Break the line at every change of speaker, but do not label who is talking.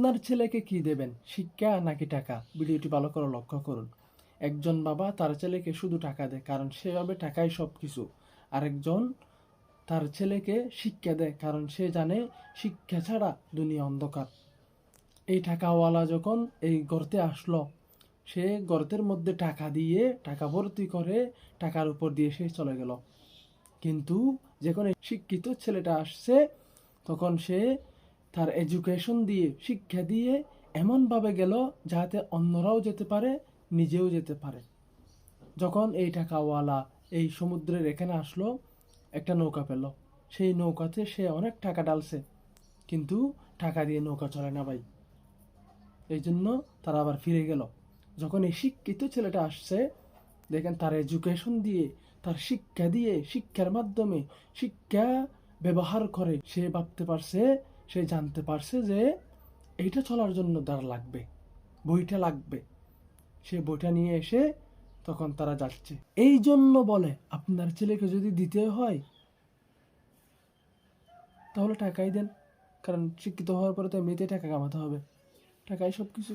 আপনার ছেলেকে কি দেবেন? শিক্ষা নাকি টাকা? ভিডিওটি ভালো করে লক্ষ্য করুন। একজন বাবা তার ছেলেকে শুধু টাকা দেয়, কারণ সেভাবে টাকাই সব কিছু আরেকজন তার ছেলেকে শিক্ষা দেয়, কারণ সে জানে শিক্ষা ছাড়া দুনিয়া অন্ধকার। এই টাকাওয়ালা যখন এই গর্তে আসলো, সে গর্তের মধ্যে টাকা দিয়ে টাকা ভর্তি করে টাকার উপর দিয়ে সে চলে গেল। কিন্তু যখন শিক্ষিত ছেলেটা আসছে, তখন সে তার এডুকেশন দিয়ে, শিক্ষা দিয়ে এমনভাবে গেল যাতে অন্যরাও যেতে পারে, নিজেও যেতে পারে। যখন এই টাকাওয়ালা এই সমুদ্রের এখানে আসলো, একটা নৌকা পেল। সেই নৌকাতে সে অনেক টাকা ডালছে। কিন্তু টাকা দিয়ে নৌকা চলে না ভাই। এই জন্য তারা আবার ফিরে গেল। যখন এই শিক্ষিত ছেলেটা আসছে, দেখেন তার এডুকেশন দিয়ে, তার শিক্ষা দিয়ে, শিক্ষার মাধ্যমে শিক্ষা ব্যবহার করে সে ভাবতে পারছে সে জানতে পারছে যে এইটা চলার জন্য তার লাগবে, বইটা লাগবে। সে বইটা নিয়ে এসে তখন তারা যাচ্ছে। এই জন্য বলে, আপনার ছেলেকে যদি দিতে হয়, তাহলে টাকাই দেন। কারণ শিক্ষিত হওয়ার পরে তো এমনিতেই টাকা কামাতে হবে। টাকাই সব কিছু